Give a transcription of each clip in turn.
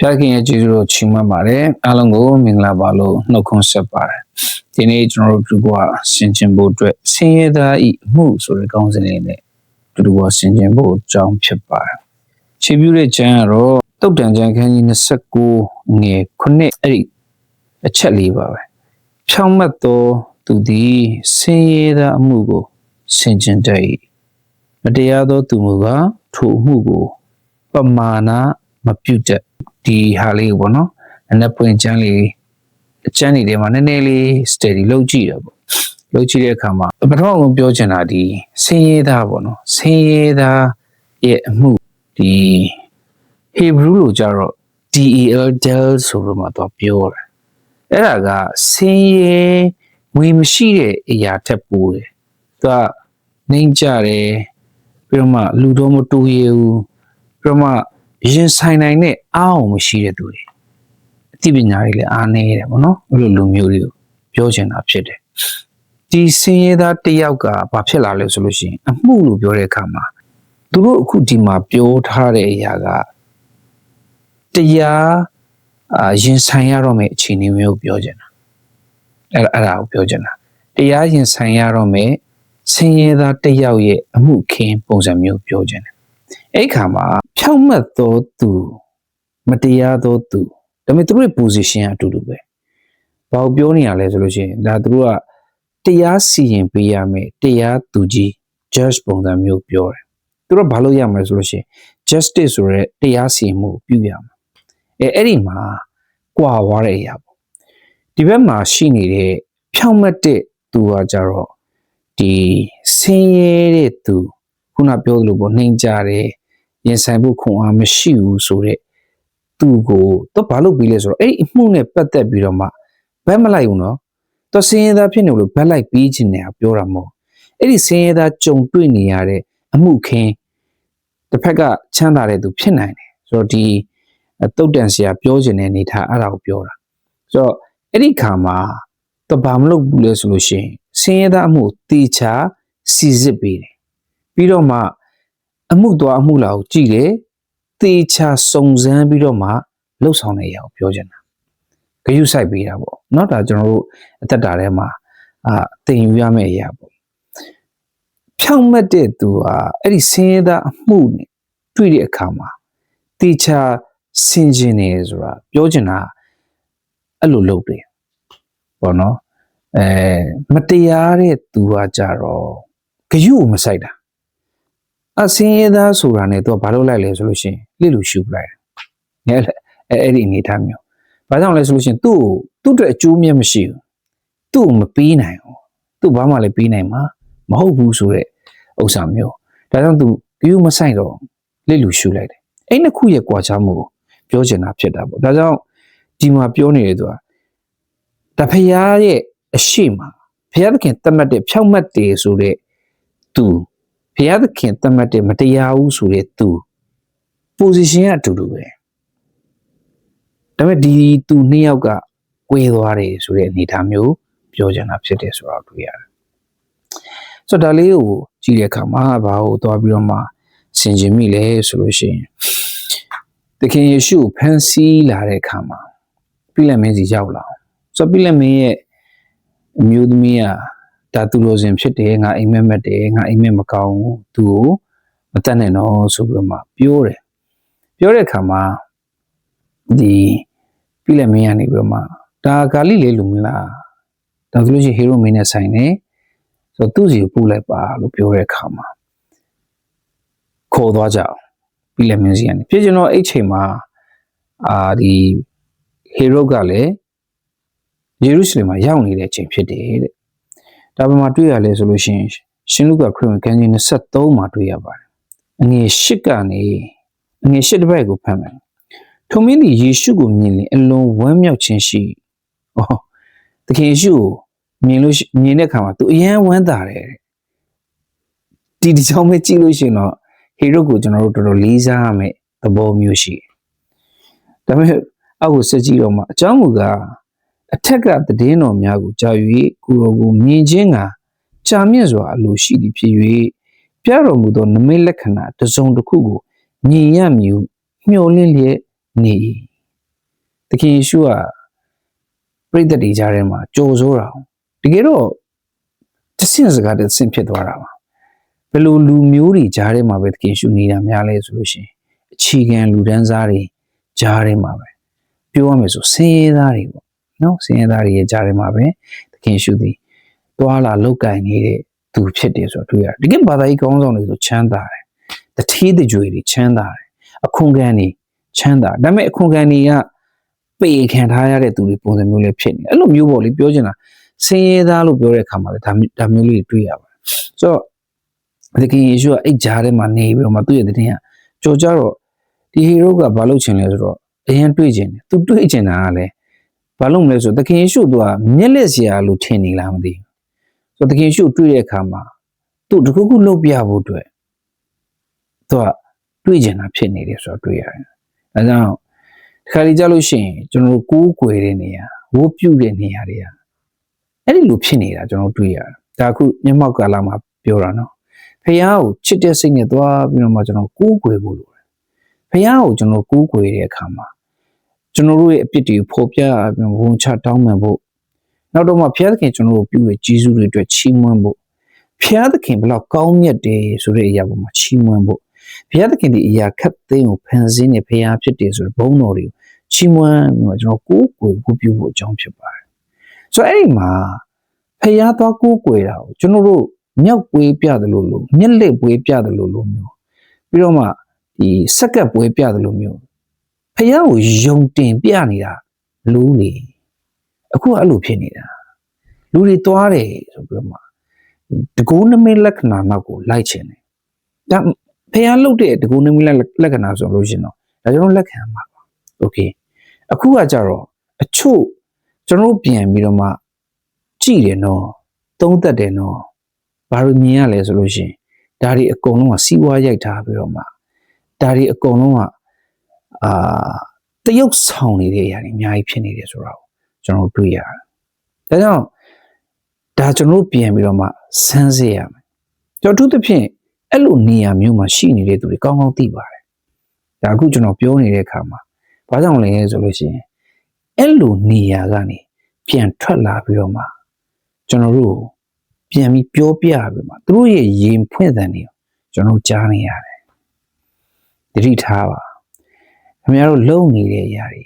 ဖျားခင်ရဲ့ကျေးဇူးတော်ချီးမွမ်းပါတယ်အားလုံးကိုမင်္ဂလာပါလို့နှုတ်ခွန်းဆက်ပါတယ်ဒီနေ့ကျွန်တော်တို့ဒီကွာဆင်ခြင်ဖို့အတွက်ဆင်းရဲသားဤမှုဆိုတဲ့ကောင်းစဉ်လေးနဲ့ဒီကွာဆင်ခြင်ဖို့အကြောင်းဖြစ်ပါတယ်ခြေပြူတဲ့ကျမ်းကတော့တုတ်တန်ကျမ်းခန်းကြီး29ငယ်9အဲ့ဒီအချက်လေးပါပဲဖြောင်းမတ်သောသူသည်ဆင်းရဲသားအမှုကိုဆင်ခြင်တတ်၏မတရားသောသူမူကားထိုအမှုကိုပမာဏမပြုတ်တဲ့ ဒီဟာလေးကိုပေါ့နော်အနက်ပွင့်ချမ်းလေးအချမ်းလေးတွေမှာနည်းနည်းလေး steady လုပ်ကြည့်ရပေါ့လုပ်ကြည့်တဲ့အခါမှာပထမဆုံးပြောချင်တာဒီဆင်းရဲသားပေါ့နော်ဆင်းရဲသားရဲ့အမှုဒီ Hebrew လိုကြတော့ DEL del ဆိုလို့မှတော့ပြောတယ်အဲ့ဒါကဆင်းရဲငွေမရှိတဲ့အရာထက်ပိုတယ်သူကနှိမ့်ကြတယ်ပြီးတော့မှလူတော်မတူရဘူးပြီးတော့မှ ရင်ဆိုင်နိုင်တဲ့အားအောင်မရှိတဲ့သူတွေအသိပညာတွေလည်းအားနည်းတယ်ပေါ့နော်အဲ့လိုလူမျိုးတွေကိုပြောချင်တာဖြစ်တယ်ဒီစင်ရဲသားတစ်ယောက်ကဘာဖြစ်လာလဲဆိုလို့ရှိရင်အမှုလို့ပြောတဲ့အခါမှာသူတို့အခုဒီမှာပြောထားတဲ့အရာကတရားအာရင်ဆိုင်ရတော့မယ့်အခြေအနေမျိုးကိုပြောချင်တာအဲ့ဒါအဲ့ဒါကိုပြောချင်တာတရားရင်ဆိုင်ရတော့မယ့်ဆင်းရဲသားတစ်ယောက်ရဲ့အမှုခင်းပုံစံမျိုးပြောချင်တယ် အဲ့ခါမှာဖြောက်မှတ်သောသူမတရားသောသူဒါပေမဲ့သူတို့ရဲ့ position ကအတူတူပဲဘာကိုပြောနေရလဲဆိုလို့ရှိရင်ဒါသူတို့ကတရားစီရင်ပေးရမယ်တရားသူကြီး judge ပုံစံမျိုးပြောတယ်သူတို့ဘာလို့ရမလဲဆိုလို့ရှိရင် justice ဆိုရဲတရားစီရင်မှုကိုပြုရမှာအဲအဲ့ဒီမှာကွာသွားတဲ့အရာပေါ့ဒီဘက်မှာရှိနေတဲ့ဖြောင့်မတ်တဲ့သူကကြတော့ဒီဆင်းရဲတဲ့သူခုနပြောသလိုပေါ့နှိမ်ကြတယ် ရင်ဆိုင်ဖို့ခွန်အားမရှိဘူးဆိုတဲ့သူကိုတော့ဘာလို့ပြီးလဲဆိုတော့အဲ့ဒီအမှုနဲ့ပတ်သက်ပြီးတော့မှဘက်မလိုက်ဘူးနော်တော့ဆင်းရဲသားဖြစ်နေလို့ဘက်လိုက်ပြီးခြင်းနေတာပြောတာမဟုတ်အဲ့ဒီဆင်းရဲသားကြုံတွေ့နေရတဲ့အမှုခင်းတစ်ဖက်ကချမ်းသာတဲ့သူဖြစ်နိုင်တယ်ဆိုတော့ဒီတုတ်တန်ဆရာပြောခြင်းတဲ့အနေထားအဲ့ဒါကိုပြောတာဆိုတော့အဲ့ဒီခါမှာတော့ဘာမလုပ်ဘူးလဲဆိုလို့ရှိရင်ဆင်းရဲသားအမှုတေချာစီစစ်ပေးတယ်ပြီးတော့မှ အမှုသွားအမှုလာကိုကြည့်တယ်သေချာစုံစမ်းပြီးတော့မှလှုပ်ဆောင်တဲ့အရာကိုပြောချင်တာဂရုစိုက်ပေးတာပေါ့နောက်တာကျွန်တော်တို့အသက်တာထဲမှာအာတင်ယူရမယ့်အရာပေါ့ဖြောင့်မတ်တဲ့သူဟာအဲ့ဒီဆင်းရဲသားအမှုနဲ့တွေ့တဲ့အခါမှာတေချာဆင်ခြင်နေဆိုတာပြောချင်တာအဲ့လိုလုပ်တယ်ပေါ့နော်အဲမတရားတဲ့သူကကြတော့ဂယုကိုမဆိုင်တာ အစင်းရသားဆိုတာနဲ့သူကဘာလုပ်လိုက်လဲဆိုလို့ရှိရင်လှစ်လူရှုပလိုက်တယ်အဲအဲ့ဒီအနေထားမျိုးဘာကြောင့်လဲဆိုလို့ရှိရင်သူ့ကိုသူ့အတွက်အကျိုးမြတ်မရှိဘူးသူ့ကိုမပေးနိုင်ဘူးသူ့ဘာမှလည်းပေးနိုင်မှာမဟုတ်ဘူးဆိုတဲ့ဥစ္စာမျိုးဒါကြောင့်သူဂယုမဆိုင်တော့လှစ်လူရှုလိုက်တယ်အဲ့နှစ်ခုရဲ့ကြွားချမှုကိုပြောချင်တာဖြစ်တာပေါ့ဒါကြောင့်ဒီမှာပြောနေတယ်သူကတဖရာရဲ့အရှိမဘုရားသခင်တတ်မှတ်တဲ့ဖြောက်မှတ်တယ်ဆိုတဲ့သူ ဘုရားသခင်တတ်မှတ်တဲ့မတရားဘူးဆိုတဲ့သူ position ကအတူတူပဲဒါပေမဲ့ဒီသူနှစ်ယောက်ကကွဲသွားတယ်ဆိုတဲ့အနေအထားမျိုးပြောချင်တာဖြစ်တယ်ဆိုတော့တွေ့ရတယ်ဆိုတော့ဒါလေးကိုကြည့်တဲ့အခါမှာဘာကိုသွားပြီးတော့မှဆင်ခြင်မိလဲဆိုလို့ရှိရင်သခင်ယေရှုကိုဖန်ဆီးလာတဲ့အခါမှာပြလက်မင်းစီရောက်လာအောင်ဆိုတော့ပြလက်မင်းရဲ့အမျိုးသမီးက ဒါသူလိုစင်ဖြစ်တယ်ငါအိမ်မက်မက်တယ်ငါအိမ်မက်မကောင်းဘူးသူကိုမတတ်နဲ့တော့ဆိုပြီးတော့မှပြောတယ်ပြောတဲ့အခါမှာဒီပြလက်မင်းကနေပြီးတော့မှဒါဂါလိလေလူမလားဒါဆိုလို့ရှိရင်ဟေရိုမင်းနဲ့ဆိုင်နေဆိုတော့သူ့စီကိုပို့လိုက်ပါလို့ပြောတဲ့အခါမှာခေါ်သွားကြအောင်ပြလက်မင်းစီကနေဖြစ်ကျွန်တော်အဲ့ချိန်မှာအာဒီဟေရိုကလည်းယေရုရှလင်မှာရောက်နေတဲ့အချိန်ဖြစ်တယ်တဲ့ ဒါပေမဲ့တွေ့ရလဲဆိုလို့ရှိရင်ရှင်လူကခရစ်ဝင်ခန်းကြီး23မှာတွေ့ရပါတယ်အငယ်၈ကနေအငယ်၈တစ်ပတ်ကိုဖတ်မယ်ထိုမင်းသည်ယေရှုကိုမြင်ရင်အလွန်ဝမ်းမြောက်ခြင်းရှိဩသခင်ယေရှုကိုမြင်လို့မြင်တဲ့အခါမှာသူအယံဝမ်းသာတယ်ဒီဒီကြောင့်ပဲကြည့်လို့ရှိရင်တော့ဟေရုကိုကျွန်တော်တို့တော်တော်လေးစားရမယ်သဘောမျိုးရှိတယ်ဒါပေမဲ့အောက်ကိုဆက်ကြည့်တော့မှအကြောင်းက အထက်ကတည်င်းတော်များကိုကြာ၍ကိုရောကိုမြင်ခြင်းကကြာမြင့်စွာအလိုရှိသည်ဖြစ်၍ပြတော်မူသောနမိတ်လက္ခဏာတစ်စုံတစ်ခုကိုမြင်ရမည်မျှော်လင့်လျက်နေသခင်ယေရှုကပြိတ္တတွေကြားထဲမှာကြိုဆိုးတာတကယ်တော့တဆင့်စကားတစ်ဆင့်ဖြစ်သွားတာပါဘယ်လိုလူမျိုးတွေကြားထဲမှာပဲသခင်ယေရှုနေတာများလဲဆိုလို့ရှိရင်အခြေခံလူဒန်းစားတွေကြားထဲမှာပဲပြောရမယ်ဆိုဆင်းရဲသားတွေပေါ့ နော်ဆင်းရဲသားတွေရဲ့ကြားထဲမှာပဲသခင်ယေရှုသည်တွာလာလောက်ကင်နေတဲ့သူဖြစ်တယ်ဆိုတော့တွေ့ရတယ်တကယ်ဘာသာရေးကောင်းဆောင်တွေဆိုချမ်းသာတယ်တထေးတကြွေတွေချမ်းသာတယ်အခွန်ခံတွေချမ်းသာဒါပေမဲ့အခွန်ခံတွေကပေခံထားရတဲ့သူတွေပုံစံမျိုးလေးဖြစ်နေတယ်အဲ့လိုမျိုးပေါ့လေပြောချင်တာဆင်းရဲသားလို့ပြောတဲ့အခါမှာလည်းဒါမျိုးဒါမျိုးလေးတွေ့ရပါတယ်ဆိုတော့သခင်ယေရှုကအဲ့ကြားထဲမှာနေပြီးတော့မှသူ့ရဲ့တည်င်းကကြော်ကြတော့ဒီဟီရိုကဘာလုပ်ချင်လဲဆိုတော့အရင်တွေ့ချင်တယ်သူတွေ့ချင်တာကလည်း ဘာလို့မလဲဆိုတော့သခင်ယေရှုကမျက်လက်စရာလို့ထင်နေလားမသိဘူးဆိုတော့သခင်ယေရှုတွေ့တဲ့အခါမှာသူတခုခုလုပ်ပြဖို့အတွက်သူကတွေ့ချင်တာဖြစ်နေတယ်ဆိုတော့တွေ့ရတယ်ဒါကြောင့်ဒီခါလေးကြလို့ရှိရင်ကျွန်တော်တို့ကိုးကွယ်တဲ့နေရာဝိုးပြုတ်တဲ့နေရာတွေကအဲ့ဒီလိုဖြစ်နေတာကျွန်တော်တွေ့ရတယ်ဒါအခုမျက်မှောက်ကာလမှာပြောတာနော်ဖះကိုချစ်တဲ့စိတ်နဲ့သွားပြီးတော့မှကျွန်တော်ကိုးကွယ်ဖို့လိုတယ်ဖះကိုကျွန်တော်ကိုးကွယ်တဲ့အခါမှာ ကျွန်တော်တို့ရဲ့အပြစ်တွေကိုဖော်ပြပြီးဝန်ချတောင်းပန်ဖို့နောက်တော့မှဘုရားသခင်ကျွန်တော်တို့ပြုတဲ့ကြီးစုတွေအတွက်ချီးမွမ်းဖို့ဘုရားသခင်ဘလောက်ကောင်းမြတ်တယ်ဆိုတဲ့အရာပေါ်မှာချီးမွမ်းဖို့ဘုရားသခင်ဒီအရာခတ်သိမ်းကိုဖန်ဆင်းနေဘုရားဖြစ်တယ်ဆိုတဲ့ဘုန်းတော်တွေကိုချီးမွမ်းပြီးတော့ကျွန်တော်ကိုးကွယ်ဖို့ပြုဖို့အကြောင်းဖြစ်ပါတယ်ဆိုတော့အဲ့ဒီမှာဖះသွားကိုးကွယ်တာကိုကျွန်တော်တို့မြောက်ပွေးပြတယ်လို့လို့မျက်လက်ပွေးပြတယ်လို့လို့မျိုးပြီးတော့မှဒီစက်ကပ်ပွေးပြတယ်လို့မျိုး ဖះကိုယုံတင်ပြနေတာလူလေအခုအဲ့လိုဖြစ်နေတာလူတွေသွားတယ်ဆိုပြီးတော့မှတကူနမိတ်လက္ခဏာနောက်ကိုလိုက်ချင်တယ်ဒါဖះလုတ်တဲ့တကူနမိတ်လက္ခဏာဆိုလို့ရှင်တော့ဒါကျွန်တော်လက်ခံပါပါโอเคအခုကကြတော့အချို့ကျွန်တော်ပြန်ပြီးတော့မှကြည့်တယ်နော်သုံးသက်တယ်နော်ဘာလို့မြင်ရလဲဆိုလို့ရှိရင်ဒါတွေအကုန်လုံးကစီးပွားရိုက်ထားပြီးတော့မှဒါတွေအကုန်လုံးက အာတရုပ်ဆောင်နေတဲ့အရာတွေအများကြီးဖြစ်နေတယ်ဆိုတော့ကျွန်တော်တွေ့ရတယ်ဒါကြောင့်ဒါကျွန်တော်ပြန်ပြီးတော့မှစမ်းစစ်ရမယ်ကျွန်တော်အထူးသဖြင့်အဲ့လိုနေရာမျိုးမှာရှိနေတဲ့သူတွေကောင်းကောင်းသိပါတယ်ဒါအခုကျွန်တော်ပြောနေတဲ့အခါမှာဘာကြောင့်လဲဆိုလို့ရှိရင်အဲ့လိုနေရာကနေပြန်ထွက်လာပြီးတော့မှကျွန်တော်တို့ပြန်ပြီးပြောပြပြီးမှသူတို့ရဲ့ရင်ဖွင့်တဲ့နေကျွန်တော်ကြားနေရတယ်တတိထားပါ ခင်ဗျားတို့လုံနေတဲ့အရာတွေ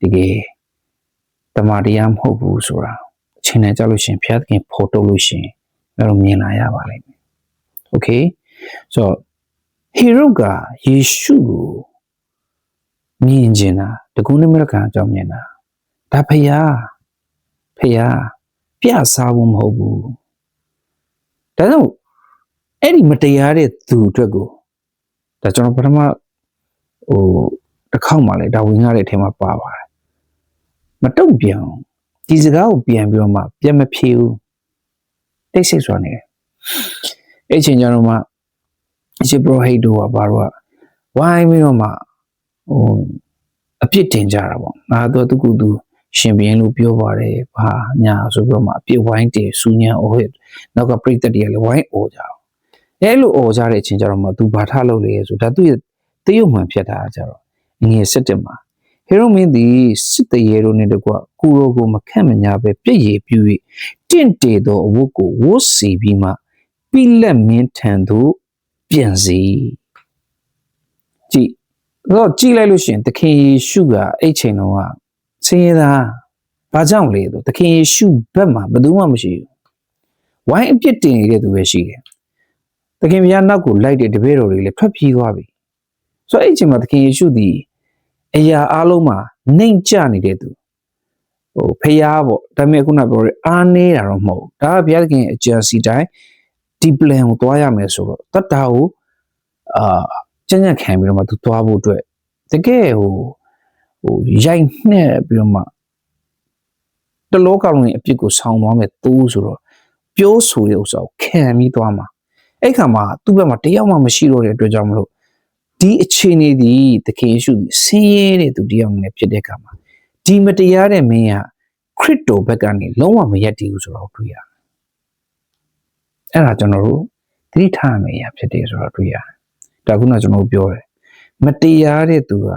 တကယ်တမတရားမဟုတ်ဘူးဆိုတာအချိန်နဲ့ကြောက်လို့ရှင်ဘုရားသခင်ဖော်ထုတ်လို့ရှင်ကျွန်တော်မြင်လာရပါလိမ့်မယ်။ Okay ဆိုတော့ဟေရုကယေရှုကိုမြင်ကျင်တာတကူးနိမိတ်ကံအကြောင်းမြင်တာဒါဖျားဖျားပြစားဖို့မဟုတ်ဘူး။ဒါကြောင့်အဲ့ဒီမတရားတဲ့သူအတွက်ကိုဒါကျွန်တော်ပထမဟို တစ်ခေါက်မှလည်းဒါဝင်ရတဲ့အထင်မှာပါပါတယ်မတုံ့ပြန်ဒီစကားကိုပြန်ပြီးတော့မှပြန်မဖြေဘူးတိတ်ဆိတ်စွာနေတယ်အဲ့ချိန်ကျတော့မှအရှိပရိုဟိတ်တို့ကဘာလို့ကဝိုင်းပြီးတော့မှဟိုအပြစ်တင်ကြတာပေါ့ငါတော့သူကသူရှင်ဘင်းလို့ပြောပါတယ်ဘာညာဆိုပြီးတော့မှအပြစ်ဝိုင်းတင်စူညံအိုးဟဲ့နောက်ကပြိတ္တတွေကလည်းဝိုင်းအိုကြအောင်အဲလိုအော်ကြတဲ့အချိန်ကျတော့မှသူဘာထလုပ်လဲဆိုဒါသူရဲ့တရုတ်မှန်ဖြစ်တာကြတော့ ငွေစစ်တက်မှာဟေရိုမင်းသည်စစ်တရေတို့နဲ့တကွကိုရိုကိုမခန့်မညာပဲပြည့်ရည်ပြူ၍တင့်တေသောအဝတ်ကိုဝတ်စီပြီးမှပိလက်မင်းထံသို့ပြန်စီကြည့်တော့ကြည့်လိုက်လို့ရှိရင်သခင်ယေရှုကအဲ့ချိန်တုန်းကဆင်းရဲသားဘာကြောင့်လဲဆိုသခင်ယေရှုဘက်မှာဘယ်သူမှမရှိဘူးဝိုင်းအပြစ်တင်နေတဲ့သူပဲရှိတယ်သခင်ဘုရားနောက်ကိုလိုက်တဲ့တပည့်တော်တွေလည်းထွက်ပြေးသွားပြီဆိုတော့အဲ့ချိန်မှာသခင်ယေရှုသည် အရာအလုံးမှာနှိမ်ကျနေတဲ့သူဟိုဖျားပေါ့ဒါပေမဲ့ခုနပြောရအားနေတာတော့မဟုတ်ဒါကဘုရားသခင်အကြံစီတိုင်းဒီ plan ကိုသွားရမယ်ဆိုတော့တတ်တာကိုအာကြံ့ကြံ့ခံပြီးတော့မှသူသွားဖို့အတွက်တကယ်ဟိုဟိုရိုက်နှက်ပြီးတော့မှတလောကလုံးရဲ့အပြစ်ကိုဆောင်းသွားမယ်သိုးဆိုတော့ပြောဆိုတဲ့ဥစ္စာကိုခံပြီးသွားမှာအဲ့ခါမှာသူ့ဘက်မှာတယောက်မှမရှိတော့တဲ့အတွက်ကြောင့်မလို့ ဒီအခြေအနေဒီသခင်ယေရှုဆင်းရဲတဲ့သူတယောက်နဲ့ဖြစ်တဲ့ခါမှာဒီမတရားတဲ့မင်းကခရစ်တော်ဘက်ကနေလုံးဝမရက်တည်ဘူးဆိုတော့တွေ့ရတယ်အဲ့ဒါကျွန်တော်တို့သတိထားမယ့်အရာဖြစ်တယ်ဆိုတော့တွေ့ရတယ်ဒါခုနကျွန်တော်ပြောတယ်မတရားတဲ့သူက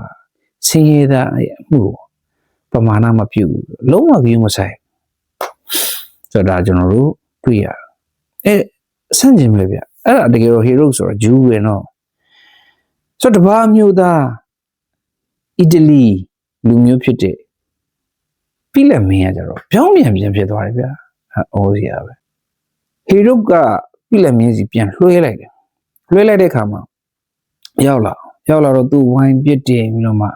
ဆင်းရဲသားအမှုပမာဏမပြုတ်ဘူးလုံးဝကြီးမဆိုင်ဆိုတော့ဒါကျွန်တော်တို့တွေ့ရအဲဆန့်ကျင်ပဲဗျအဲ့ဒါတကယ်တော့ hero ဆိုတော့ဂျူးပဲနော် ဆိုတော့တပါးမျိုးသားအီတလီလူမျိုးဖြစ်တဲ့ပြလက်မင်းကကြတော့ပြောင်းပြန်ပြန်ဖြစ်သွားတယ်ဗျဟောစရာပဲ hero ကပြလက်မင်းစီပြန်လွှဲလိုက်တယ်လွှဲလိုက်တဲ့အခါမှာရောက်လာရောက်လာတော့သူဝိုင်းပြစ်တင်ပြီးတော့မှ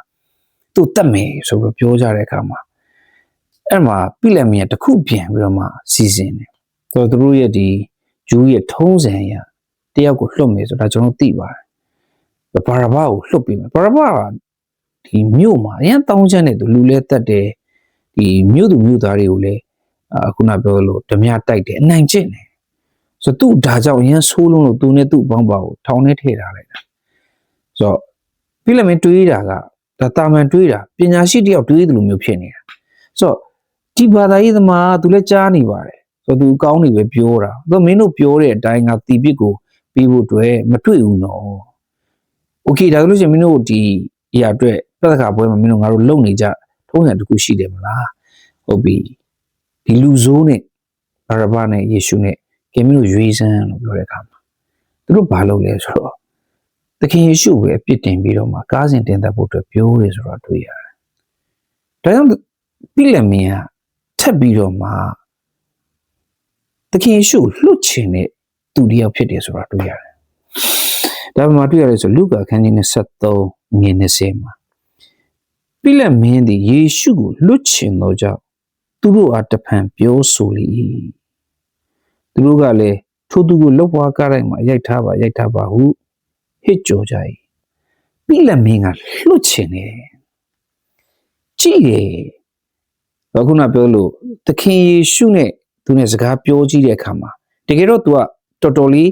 သူ့တက်မယ်ဆိုပြီးပြောကြတဲ့အခါမှာအဲ့မှာပြလက်မင်းကတစ်ခုပြန်ပြီးတော့မှစီစဉ်တယ်ဆိုတော့သူတို့ရဲ့ဒီဂျူးရဲ့ထုံးစံအရတယောက်ကိုလွတ်မယ်ဆိုတာကျွန်တော်သိပါတယ် ဘာရဘာကိုလွတ်ပြီးမယ်ဘာရဘာကဒီမြို့မှာအရင်တောင်းချမ်းနေသူလူလဲတက်တယ်ဒီမြို့သူမြို့သားတွေကိုလည်းအခုနပြောလို့ဓမြတိုက်တယ်အနိုင်ကျင့်တယ်ဆိုတော့သူ့ဒါကြောင့်အရင်ဆိုးလုံးလို့သူနဲ့သူ့ဘောင်းပါကိုထောင်ထဲထည့်ထားလိုက်တာဆိုတော့ပြီးလည်းမင်းတွေးတာကဒါတာမန်တွေးတာပညာရှိတယောက်တွေးတယ်လို့မျိုးဖြစ်နေတာဆိုတော့ဒီဘာသာရေးသမားကသူလည်းကြားနေပါတယ်ဆိုတော့သူကောင်းနေပဲပြောတာသူမင်းတို့ပြောတဲ့အတိုင်းကတီပစ်ကိုပြီးဖို့အတွက်မတွေ့ဘူးနော် okay ဒါဆိုလို့ရှိရင်မင်းတို့ဒီအရာအတွက်ပြဿနာပွဲမှာမင်းတို့ငါတို့လုံနေကြထုံးစံတစ်ခုရှိတယ်မလားဟုတ်ပြီဒီလူဆိုးနဲ့ဘာရဘနဲ့ယေရှုနဲ့ကင်မင်းတို့ရွေးစမ်းလို့ပြောတဲ့အခါမှာသူတို့ဘာလုပ်လဲဆိုတော့သခင်ယေရှုကိုအပြစ်တင်ပြီးတော့မှကားစဉ်တင်သက်ဖို့အတွက်ပြောတယ်ဆိုတော့တွေ့ရတယ်။ဒါကြောင့်ပြိလက်မင်းကထပ်ပြီးတော့မှသခင်ယေရှုကိုလွတ်ချင်တဲ့သူတယောက်ဖြစ်တယ်ဆိုတာတွေ့ရတယ်။ ဒါပေမဲ့တွေ့ရတယ်ဆိုလုကာခန်းကြီး23ငွေ20မှာပြိလက်မင်းသည်ယေရှုကိုလွတ်ချင်သောကြောင့်သူတို့အားတဖန်ပြောဆိုလေ၏သူတို့ကလည်းထိုသူကိုလှုပ်ပွားကားတိုင်းမှာရိုက်ထားပါရိုက်ထားပါဟုဟစ်ကြော်ကြ၏ပြိလက်မင်းကလွတ်ချင်တယ်ကြည့်တယ်ဘာခုနပြောလို့သခင်ယေရှုနဲ့သူနဲ့စကားပြောကြည့်တဲ့အခါမှာတကယ်တော့ तू ကတော်တော်လေး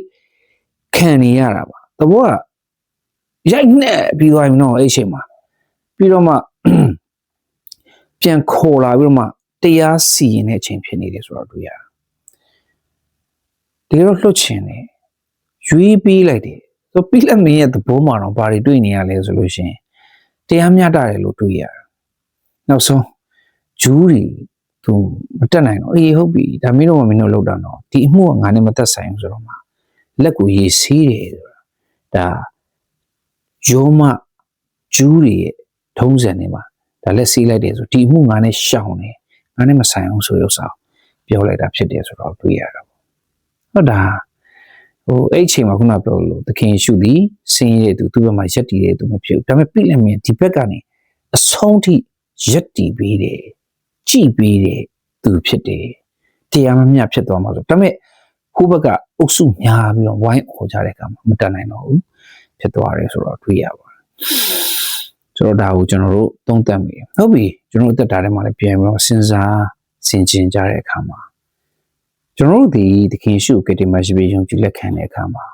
ခံနေရတာပါ တဘောကရိုက်နဲ့ပြီးသွားပြီနော်အဲ့အချိန်မှာပြီးတော့မှပြန်ခေါ်လာပြီးတော့မှတရားစီရင်တဲ့အချိန်ဖြစ်နေတယ်ဆိုတော့တွေ့ရတယ်တကယ်တော့လွတ်ချင်တယ်ရွေးပေးလိုက်တယ်ဆိုပြီးလက်မင်းရဲ့သဘောမှာတော့ဘာတွေတွေ့နေရလဲဆိုလို့ရှိရင်တရားမျှတတယ်လို့တွေ့ရတယ်နောက်ဆုံးဂျူးတွေသူမတက်နိုင်တော့အေးဟုတ်ပြီဒါမင်းတို့မင်းတို့လောက်တာတော့ဒီအမှုကငါနဲ့မသက်ဆိုင်ဘူးဆိုတော့မှလက်ကိုရေးဆေးတယ်ဆိုတာ ဒါယောမဂျူးတွေရဲ့ထုံးစံတွေမှာဒါလက်ဆေးလိုက်တယ်ဆိုဒီအမှုငါနဲ့ရှောင်တယ်ငါနဲ့မဆိုင်အောင်ဆိုရအောင်ပြောလိုက်တာဖြစ်တယ်ဆိုတော့တွေ့ရတာပေါ့ဟုတ်တာဟိုအဲ့အချိန်မှာခုနပြောလို့သခင်ယေရှုသည်ဆင်းရဲတဲ့သူသူ့ဘက်မှာရက်တည်တဲ့သူမဖြစ်ဘူးဒါပေမဲ့ပြိလက်မြင်ဒီဘက်ကနေအဆုံးထိရက်တည်ပေးတယ်ကြည်ပေးတယ်သူဖြစ်တယ်တရားမမျှဖြစ်သွားမှာဆိုဒါပေမဲ့ ခုဘက်ကအုပ်စုများပြီးတော့ဝိုင်းအော်ကြတဲ့အခါမှာမတတ်နိုင်တော့ဘူးဖြစ်သွားတယ်ဆိုတော့တွေ့ရပါတယ်ဆိုတော့ဒါကိုကျွန်တော်တို့သုံးသပ်မိတယ်ဟုတ်ပြီကျွန်တော်တို့အသက်တာထဲမှာလည်းပြန်ပြီးတော့စဉ်းစားဆင်ခြင်ကြတဲ့အခါမှာကျွန်တော်တို့ဒီသခင်ရှုကတိမရှိပြီးယုံကြည်လက်ခံတဲ့အခါမှာ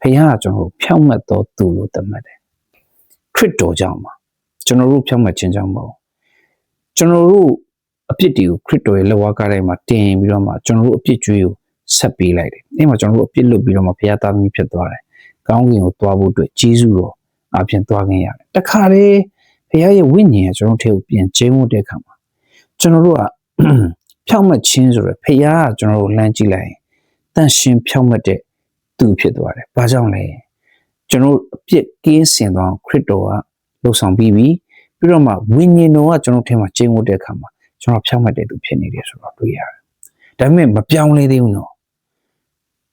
ဖခင်ကကျွန်တော်တို့ဖြောင့်မတ်တော်သူလို့သတ်မှတ်တယ်ခရစ်တော်ကြောင့်ပါကျွန်တော်တို့ဖြောင့်မတ်ခြင်းကြောင့်မဟုတ်ကျွန်တော်တို့အပြစ်တွေကိုခရစ်တော်ရဲ့လက်ဝါးကားတိုင်းမှာတင်ပြီးတော့မှကျွန်တော်တို့အပြစ်ကြွေးကို ဆက်ပေးလိုက်တယ်အဲ့မှာကျွန်တော်တို့အပြစ်လွတ်ပြီးတော့မှဘုရားသားသမီးဖြစ်သွားတယ်ကောင်းကင်ကိုသွားဖို့အတွက်ဂျေဇုတော်အပြင်သွားခင်ရတယ်တခါလေဘုရားရဲ့ဝိညာဉ်ကကျွန်တော်တို့ထဲကိုပြန်ကျင်းဖို့တဲ့အခါမှာကျွန်တော်တို့ကဖြောင့်မတ်ခြင်းဆိုရယ်ဖခင်ကကျွန်တော်တို့လှမ်းကြည့်လိုက်ရင်တန်ရှင်ဖြောင့်မတ်တဲ့သူဖြစ်သွားတယ်။ဘာကြောင့်လဲ။ကျွန်တော်အပြစ်ကင်းစင်သွားခရစ်တော်ကလှုပ်ဆောင်ပြီးပြီ။ပြီးတော့မှဝိညာဉ်တော်ကကျွန်တော်ထဲမှာကျင်းဝတ်တဲ့အခါမှာကျွန်တော်ဖြောင့်မတ်တဲ့သူဖြစ်နေတယ်ဆိုတော့တွေ့ရတယ်။ဒါပေမဲ့မပြောင်းလဲသေးဘူးနော်။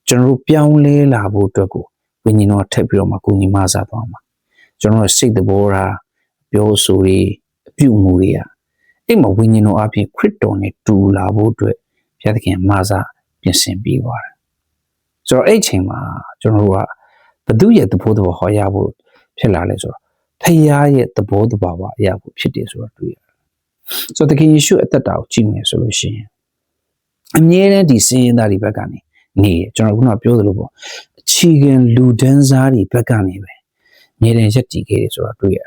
ကျွန်တော်တို့ပြောင်းလဲလာဖို့အတွက်ကိုဝိညာဉ်တော်ထပ်ပြီးတော့မှကိုကြီးမဆာသွားမှာ။ကျွန်တော်စိတ်တဘောထားပြောဆိုတွေအပြုအမူတွေကအဲ့မှာဝိညာဉ်တော်အပြင်ခရစ်တော်နဲ့တူလာဖို့အတွက်ဘုရားသခင်မာစာပြင်ဆင်ပြီးသွားတယ်။ဆိုတော့အဲ့ချိန်မှာကျွန်တော်တို့ကဘသူရဲ့သဘောတဘာဟောရဖို့ဖြစ်လာလဲဆိုတော့ဖခင်ရဲ့သဘောတဘာဝအရာကိုဖြစ်တယ်ဆိုတော့တွေ့ရတယ်။ဆိုတော့သခင်ယေရှုအသက်တာကိုကြည့်မယ်ဆိုလို့ရှိရင်အမြဲတမ်းဒီစင်းရင်သားတွေဘက်ကနေ နေကျွန်တော်ခုနပြောသလိုပေါ့အခြေခံလူဒန်းစားတွေဘက်ကနေပဲအမြဲတမ်းရက်တည်ခဲ့တယ်ဆိုတော့တွေ့ရ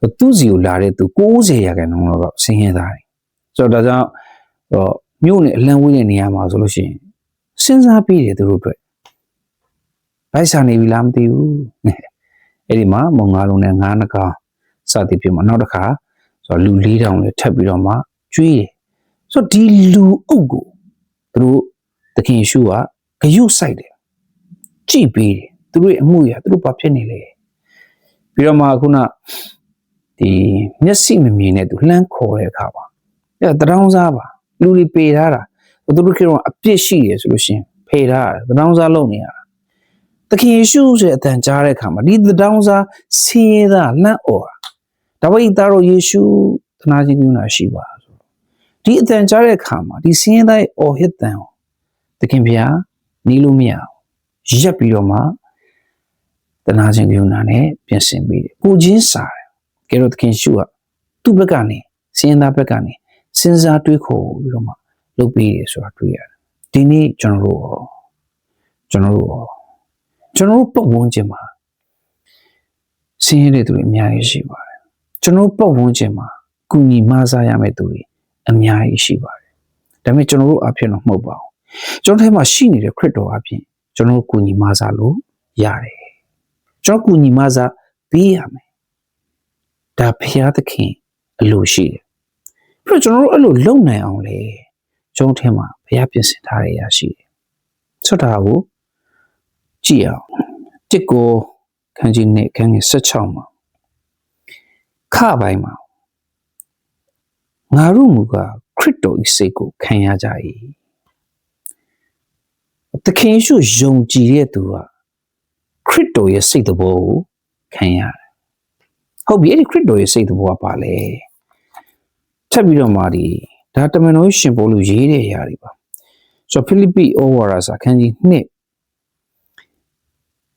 တယ်သူ့စီကိုလာတဲ့သူ90ရာခိုင်နှုန်းတော့ဆင်းရဲသားတယ်ဆိုတော့ဒါကြောင့်ဟောမြို့နဲ့အလံဝင်းတဲ့နေရာမှာဆိုလို့ရှိရင်စဉ်းစားပြီးတယ်သူတို့အတွက်ဘိုက်ဆာနေပြီလားမသိဘူးအဲ့ဒီမှာမုံငါးလုံးနဲ့ငါးနှကောင်စသည်ဖြစ်မှာနောက်တစ်ခါဆိုတော့လူ၄တောင်လည်းထပ်ပြီးတော့မှကျွေးတယ်ဆိုတော့ဒီလူအုပ်ကိုသူတို့သခင်ယေရှုက ဂယုစိုက်တယ်ကြည်ပေးတယ်သူတို့ရဲ့အမှုရာသူတို့ဘာဖြစ်နေလဲပြီးတော့မှခုနဒီမျက်စိမမြင်တဲ့သူလှမ်းခေါ်တဲ့အခါပါအဲတရောင်းစားပါလူတွေပေထားတာသူတို့ခေတော့အပြစ်ရှိတယ်ဆိုလို့ရှရင်ဖေထားတာတရောင်းစားလုပ်နေရတာသခင်ယေရှုဆိုတဲ့အတန်ကြားတဲ့အခါမှာဒီတရောင်းစားဆင်းရဲသားလှမ်းអော်တာဒါဝိဒ်သားတော်ယေရှုသနာခြင်းကရုဏာရှိပါဆိုဒီအတန်ကြားတဲ့အခါမှာဒီဆင်းရဲသားရဲ့အော်ဟစ်တန်ကိုသခင်ဖျား နီးလို့မရဘူးရက်ပြီးတော့မှသနာခြင်းကရုဏာနဲ့ပြင်ဆင်ပြီးတယ်ပူချင်းစားတယ်ကဲတော့သခင်ရှုကသူ့ဘက်ကနေဆင်းရဲသားဘက်ကနေစဉ်းစားတွေးခေါ်ပြီးတော့မှလုပ်ပြီးတယ်ဆိုတာတွေ့ရတယ်ဒီနေ့ကျွန်တော်တို့ရောကျွန်တော်တို့ရောကျွန်တော်တို့ပတ်ဝန်းကျင်မှာဆင်းရဲတဲ့သူတွေအများကြီးရှိပါတယ်ကျွန်တော်တို့ပတ်ဝန်းကျင်မှာကုညီမဆားရမယ့်သူတွေအများကြီးရှိပါတယ်ဒါပေမဲ့ကျွန်တော်တို့အဖြစ်တော့မဟုတ်ပါဘူး ကျွန်တော်ထဲမှာရှိနေတဲ့ခရစ်တော်အဖြစ်ကျွန်တော်တို့ကုညီမဆားလို့ရတယ်ကျွန်တော်ကုညီမဆားပေးရမယ်ဒါဖျားသခင်အလိုရှိတယ်ပြီးတော့ကျွန်တော်တို့အဲ့လိုလုံနိုင်အောင်လေကျွန်တော်ထဲမှာဘုရားပြင်ဆင်ထားတဲ့အရာရှိတယ်ဆိုတော့ဒါကိုကြည့်အောင်တစ်ကိုခန်းကြီးနဲ့ခန်းငယ်16မှာခပိုင်းမှာငါတို့မူကခရစ်တော်၏စိတ်ကိုခံရကြ၏ သခင်ယေရှုယုံကြည်တဲ့သူကခရစ်တော်ရဲ့စိတ်တဘောကိုခံရတယ်ဟုတ်ပြီအဲ့ဒီခရစ်တော်ရဲ့စိတ်တဘောကပါလေထပ်ပြီးတော့မာဒီဒါတမန်တော်ကြီးရှင်ပို့လို့ရေးတဲ့အရာတွေပါဆိုတော့ဖိလိပ္ပိဩဝါဒစာခန်းကြီး2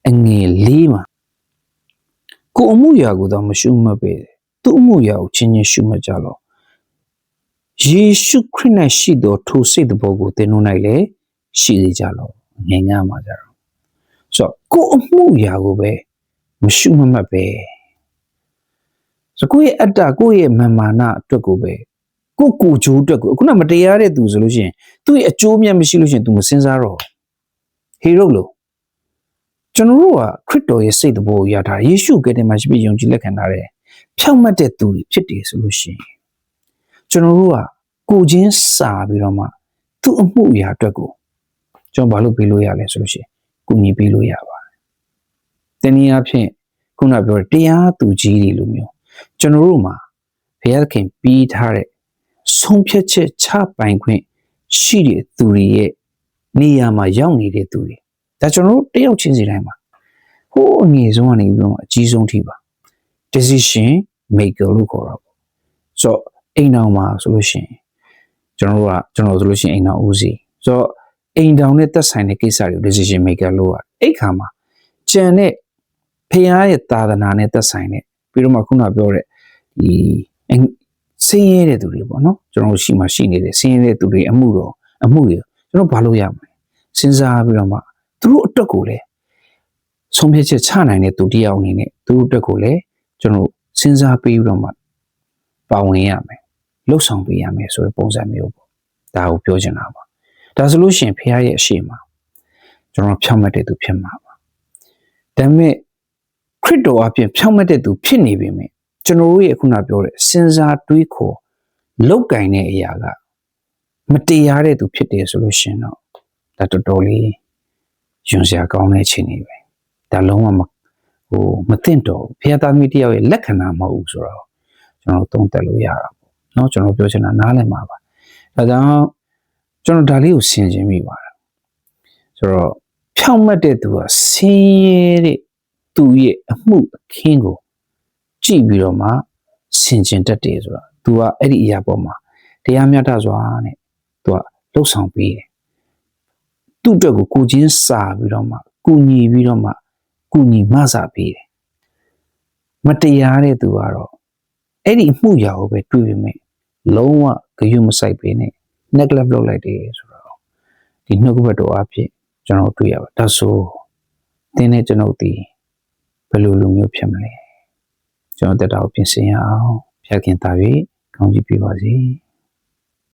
အငယ်၄မှာကိုအမှုရာကိုတော့မရှုမှတ်ပဲသူ့အမှုရာကိုချင်းချင်းရှုမှတ်ကြလောယေရှုခရစ်၌ရှိသောထိုစိတ်တဘောကိုသင်တို့၌လည်း ရှိသေးကြလောငယ်ငါမှာကြတော့ဆိုတော့ကိုအမှုရာကိုပဲမရှုမမှတ်ပဲဆိုကိုယ့်ရဲ့အတ္တကိုယ့်ရဲ့မာမာနအတွက်ကိုပဲကိုယ့်ကိုယ်ကျိုးအတွက်ကိုခုနမတရားတဲ့သူဆိုလို့ရှိရင်သူ့ရဲ့အကျိုးမြတ်မရှိလို့ရှိရင် तू မစင်စားတော့ဟေရုလို့ကျွန်တော်တို့ကခရစ်တော်ရဲ့စိတ်တဘောကိုရထားယေရှုကတည်းကမှရှိပြီးယုံကြည်လက်ခံထားတဲ့ဖြောင့်မတ်တဲ့သူတွေဖြစ်တယ်ဆိုလို့ရှိရင်ကျွန်တော်တို့ကကိုချင်းစာပြီးတော့မှသူ့အမှုအရာအတွက်ကို ကျွန်တော်ဘာလို့ပေးလို့ရလဲဆိုလို့ရှိရင်ကုညီပေးလို့ရပါတယ်။တနည်းအားဖြင့်ခုနပြောတဲ့တရားသူကြီးတွေလိုမျိုးကျွန်တော်တို့မှာဘုရားခင်ပြီးထားတဲ့ဆုံးဖြတ်ချက်ချပိုင်ခွင့်ရှိတဲ့သူတွေရဲ့နေရာမှာရောက်နေတဲ့သူတွေဒါကျွန်တော်တို့တယောက်ချင်းစီတိုင်းမှာဟိုးအငယ်ဆုံးကနေပြီးတော့အကြီးဆုံးထိပါ decision maker လို့ခေါ်တာပေါ့ဆိုတော့အိမ်တော်မှာဆိုလို့ရှိရင်ကျွန်တော်တို့ကကျွန်တော်ဆိုလို့ရှိရင်အိမ်တော်ဦးစီးဆိုတော့ အိမ်တော်နဲ့သက်ဆိုင်တဲ့ကိစ္စတွေကို decision maker လို့ရအဲ့ခါမှာကြံတဲ့ဖခင်ရဲ့သာသနာနဲ့သက်ဆိုင်တဲ့ပြီးတော့မှခုနပြောတဲ့ဒီဆင်းရဲတဲ့သူတွေပေါ့နော်ကျွန်တော်ရှိမှရှိနေတဲ့ဆင်းရဲတဲ့သူတွေအမှုတော်အမှုတွေကျွန်တော်ဘာလို့ရမလဲစဉ်းစားပြီးတော့မှသူတို့အတွက်ကိုလည်းဆုံးဖြတ်ချက်ချနိုင်တဲ့သူတယောက်အနေနဲ့သူတို့အတွက်ကိုလည်းကျွန်တော်စဉ်းစားပြီးတော့မှပါဝင်ရမယ်လှုပ်ဆောင်ပေးရမယ်ဆိုတဲ့ပုံစံမျိုးပေါ့ဒါကိုပြောချင်တာပါ ဒါဆိုလို့ရှိရင်ဖခင်ရဲ့အရှိမကျွန်တော်ဖြောင့်မတ်တဲ့သူဖြစ်မှာပါဒါပေမဲ့ခရစ်တော်အပြင်ဖြောင့်မတ်တဲ့သူဖြစ်နေပြီမြင်ကျွန်တော်တို့ရဲ့ခုနပြောတဲ့စဉ်းစားတွေးခေါ်လောက်ကင်တဲ့အရာကမတရားတဲ့သူဖြစ်တယ်ဆိုလို့ရှင်တော့ဒါတော်တော်လေးယွန်စရာကောင်းတဲ့အခြေအနေပဲဒါလုံးဝမဟိုမသိတော့ဘုရားသားသမီးတယောက်ရဲ့လက္ခဏာမဟုတ်ဘူးဆိုတော့ကျွန်တော်သုံးသပ်လို့ရတာပေါ့เนาะကျွန်တော်ပြောချင်တာနားလည်မှာပါဒါကြောင့် ကျွန်တော်ဒါလေးကိုဆင်ခြင်မိပါတယ်ဆိုတော့ဖြောင့်မတ်တဲ့သူကဆင်းရဲတဲ့သူရဲ့အမှုအခင်းကိုကြည့်ပြီးတော့မှဆင်ခြင်တတ်တယ်ဆိုတာ तू ကအဲ့ဒီအရာပေါ်မှာတရားမျှတစွာနဲ့ तू ကလှုပ်ဆောင်ပေးတယ်သူ့အတွက်ကိုကိုချင်းစာပြီးတော့မှကုညီပြီးတော့မှကုညီမဆာပေးတယ်မတရားတဲ့သူကတော့အဲ့ဒီအမှုရာကိုပဲတွေးပြီးမြင်လုံးဝဂရုမစိုက်ပေးနဲ့ neglect လုပ်လိုက်တယ်ဆိုတော့ဒီနှုတ်ကပတ်တော်အဖြစ်ကျွန်တော်တွေ့ရပါဒါဆိုတင်းနဲ့ကျွန်တော်ဒီဘယ်လိုလူမျိုးဖြစ်မလဲကျွန်တော်တက်တာကိုပြင်ဆင်ရအောင်ဖျက်ခင်တာပြီးကောင်းကြီးပြပါစေ။